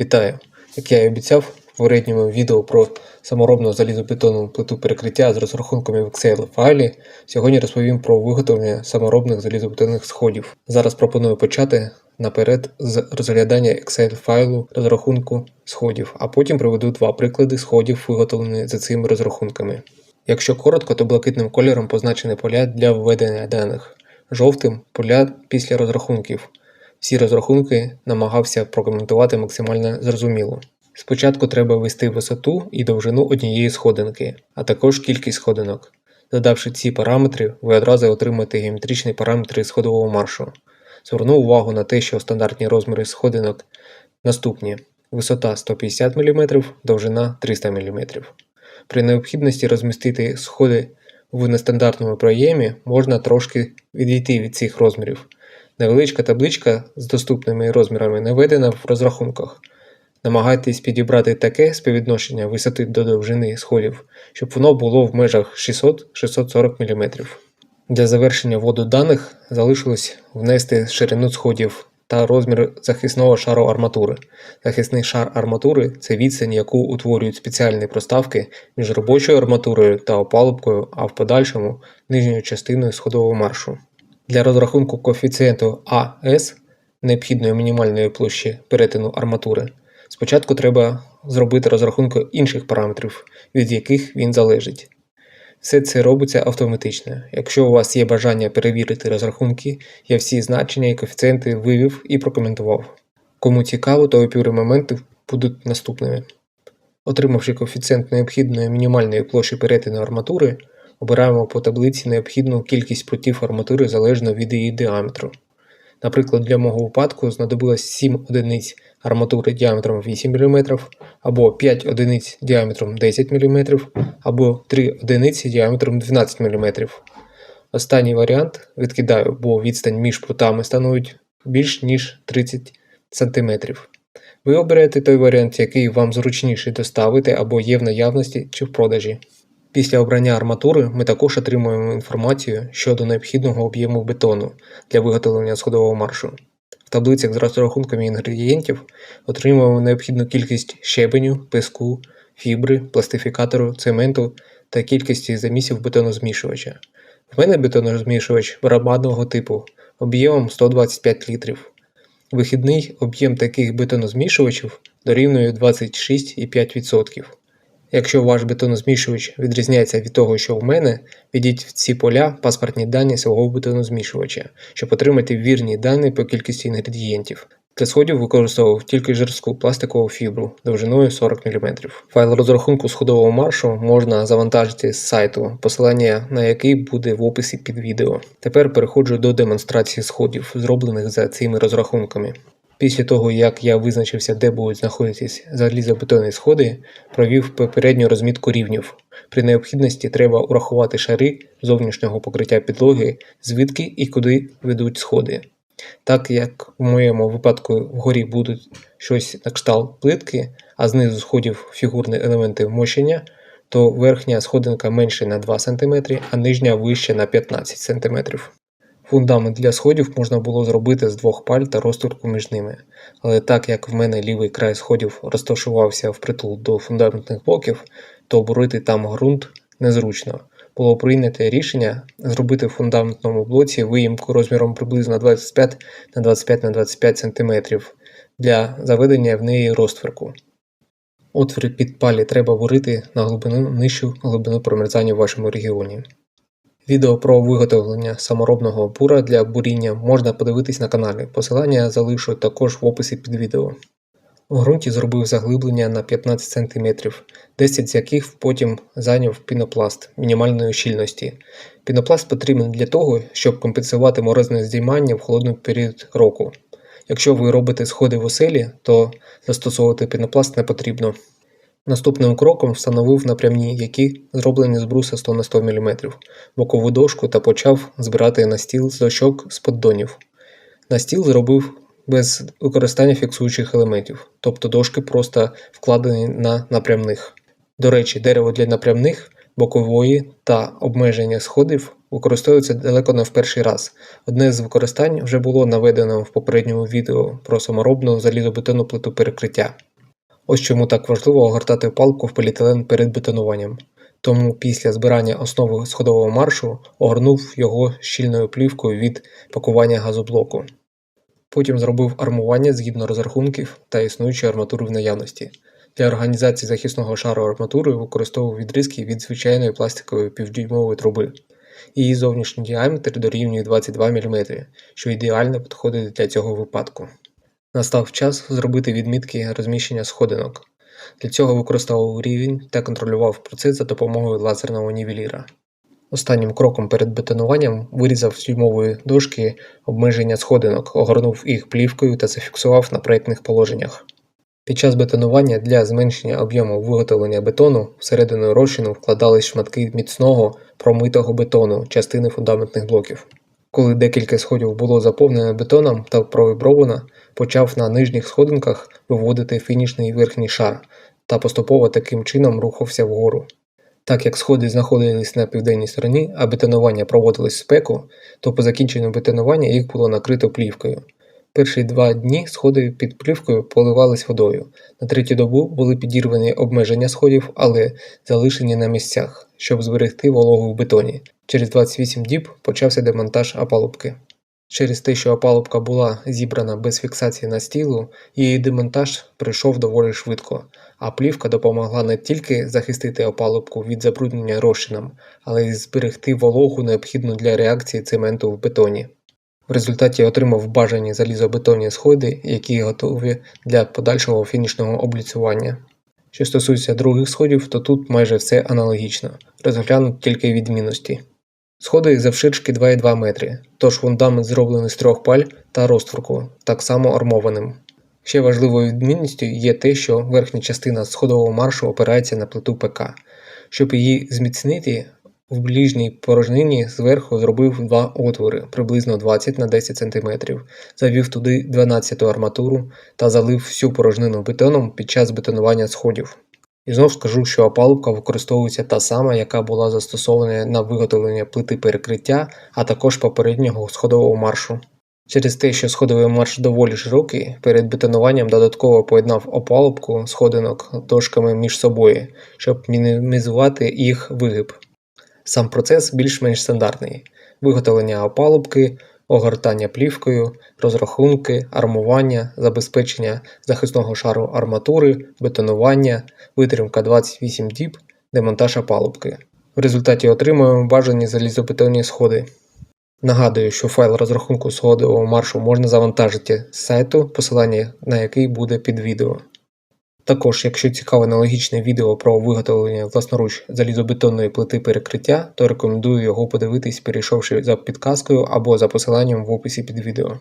Вітаю! Як я і обіцяв в попередньому відео про саморобну залізобетонну плиту перекриття з розрахунками в Excel файлі, сьогодні розповім про виготовлення саморобних залізобетонних сходів. Зараз пропоную почати наперед з розглядання Excel файлу розрахунку сходів, а потім приведу два приклади сходів, виготовлені за цими розрахунками. Якщо коротко, то блакитним кольором позначені поля для введення даних, жовтим поля після розрахунків. Всі розрахунки намагався прокоментувати максимально зрозуміло. Спочатку треба ввести висоту і довжину однієї сходинки, а також кількість сходинок. Задавши ці параметри, ви одразу отримаєте геометричні параметри сходового маршу. Зверну увагу на те, що стандартні розміри сходинок наступні: висота 150 мм, довжина 300 мм. При необхідності розмістити сходи в нестандартному проємі можна трошки відійти від цих розмірів. Невеличка табличка з доступними розмірами наведена в розрахунках. Намагайтесь підібрати таке співвідношення висоти до довжини сходів, щоб воно було в межах 600-640 мм. Для завершення вводу даних залишилось внести ширину сходів та розмір захисного шару арматури. Захисний шар арматури це відстань, яку утворюють спеціальні проставки між робочою арматурою та опалубкою, а в подальшому нижньою частиною сходового маршу. Для розрахунку коефіцієнту АС необхідної мінімальної площі перетину арматури. Спочатку треба зробити розрахунку інших параметрів, від яких він залежить. Все це робиться автоматично. Якщо у вас є бажання перевірити розрахунки, я всі значення і коефіцієнти вивів і прокоментував. Кому цікаво, то опіри моменти будуть наступними. Отримавши коефіцієнт необхідної мінімальної площі перетину арматури, обираємо по таблиці необхідну кількість прутів арматури залежно від її діаметру. Наприклад, для мого випадку знадобилось 7 одиниць арматури діаметром 8 мм, або 5 одиниць діаметром 10 мм, або 3 одиниці діаметром 12 мм. Останній варіант відкидаю, бо відстань між прутами становить більш ніж 30 см. Ви оберете той варіант, який вам зручніше доставити або є в наявності чи в продажі. Після обрання арматури ми також отримуємо інформацію щодо необхідного об'єму бетону для виготовлення сходового маршу. В таблицях з розрахунками інгредієнтів отримуємо необхідну кількість щебеню, песку, фібри, пластифікатору, цементу та кількості замісів бетонозмішувача. В мене бетонозмішувач барабанного типу об'ємом 125 літрів. Вихідний об'єм таких бетонозмішувачів дорівнює 26,5%. Якщо ваш бетонозмішувач відрізняється від того, що в мене, введіть в ці поля паспортні дані свого бетонозмішувача, щоб отримати вірні дані по кількості інгредієнтів. Для сходів використовував тільки жорстку пластикову фібру довжиною 40 мм. Файл розрахунку сходового маршу можна завантажити з сайту, посилання на який буде в описі під відео. Тепер переходжу до демонстрації сходів, зроблених за цими розрахунками. Після того, як я визначився, де будуть знаходитись залізобетонні сходи, провів попередню розмітку рівнів. При необхідності треба урахувати шари зовнішнього покриття підлоги, звідки і куди ведуть сходи. Так як у моєму випадку вгорі будуть щось на кшталт плитки, а знизу сходів фігурні елементи вмощення, то верхня сходинка менше на 2 см, а нижня вище на 15 см. Фундамент для сходів можна було зробити з двох паль та розтурку між ними, але так як в мене лівий край сходів розташувався впритул до фундаментних блоків, то бурити там ґрунт незручно. Було прийнято рішення зробити в фундаментному блоці виїмку розміром приблизно 25 на 25 на 25 см для заведення в неї розтверку. Отвори під палі треба бурити на глибину нижчу глибину промерзання в вашому регіоні. Відео про виготовлення саморобного бура для буріння можна подивитись на каналі. Посилання залишу також в описі під відео. У ґрунті зробив заглиблення на 15 см, 10 з яких потім зайняв пінопласт мінімальної щільності. Пінопласт потрібен для того, щоб компенсувати морозне здіймання в холодний період року. Якщо ви робите сходи в оселі, то застосовувати пінопласт не потрібно. Наступним кроком встановив напрямні, які зроблені з бруса 100 на 100 мм, бокову дошку та почав збирати на стіл з дощок з поддонів. На стіл зробив без використання фіксуючих елементів, тобто дошки просто вкладені на напрямних. До речі, дерево для напрямних, бокової та обмеження сходів використовується далеко не в перший раз. Одне з використань вже було наведено в попередньому відео про саморобну залізобетонну плиту перекриття. Ось чому так важливо огортати палку в поліетилен перед бетонуванням. Тому після збирання основи сходового маршу огорнув його щільною плівкою від пакування газоблоку. Потім зробив армування згідно розрахунків та існуючої арматури в наявності. Для організації захисного шару арматури використовував відрізки від звичайної пластикової півдюймової труби. Її зовнішній діаметр дорівнює 22 мм, що ідеально підходить для цього випадку. Настав час зробити відмітки розміщення сходинок. Для цього використовував рівень та контролював процес за допомогою лазерного нівеліра. Останнім кроком перед бетонуванням вирізав з дюймової дошки обмеження сходинок, огорнув їх плівкою та зафіксував на проєктних положеннях. Під час бетонування для зменшення об'єму виготовлення бетону всередину розчину вкладались шматки міцного промитого бетону частини фундаментних блоків. Коли декілька сходів було заповнено бетоном та провібровано, почав на нижніх сходинках виводити фінішний верхній шар та поступово таким чином рухався вгору. Так як сходи знаходились на південній стороні, а бетонування проводилось в спеку, то по закінченню бетонування їх було накрито плівкою. Перші два дні сходи під плівкою поливались водою. На третю добу були підірвані обмеження сходів, але залишені на місцях, щоб зберегти вологу в бетоні. Через 28 діб почався демонтаж опалубки. Через те, що опалубка була зібрана без фіксації на стілу, її демонтаж прийшов доволі швидко, а плівка допомогла не тільки захистити опалубку від забруднення розчином, але й зберегти вологу необхідну для реакції цементу в бетоні. В результаті отримав бажані залізобетонні сходи, які готові для подальшого фінішного обліцювання. Що стосується других сходів, то тут майже все аналогічно, розглянуть тільки відмінності. Сходи завширшки 2,2 метри, тож фундамент зроблений з трьох паль та розтворку, так само армованим. Ще важливою відмінністю є те, що верхня частина сходового маршу опирається на плиту ПК. Щоб її зміцнити, в ближній порожнині зверху зробив два отвори приблизно 20 на 10 см, завів туди 12-ту арматуру та залив всю порожнину бетоном під час бетонування сходів. І знов скажу, що опалубка використовується та сама, яка була застосована на виготовлення плити перекриття, а також попереднього сходового маршу. Через те, що сходовий марш доволі широкий, перед бетонуванням додатково поєднав опалубку сходинок дошками між собою, щоб мінімізувати їх вигиб. Сам процес більш-менш стандартний: виготовлення опалубки, огортання плівкою, розрахунки, армування, забезпечення захисного шару арматури, бетонування, витримка 28 діб, демонтаж опалубки. В результаті отримуємо бажані залізобетонні сходи. Нагадую, що файл розрахунку сходового маршу можна завантажити з сайту, посилання на який буде під відео. Також, якщо цікаве аналогічне відео про виготовлення власноруч залізобетонної плити перекриття, то рекомендую його подивитись, перейшовши за підказкою або за посиланням в описі під відео.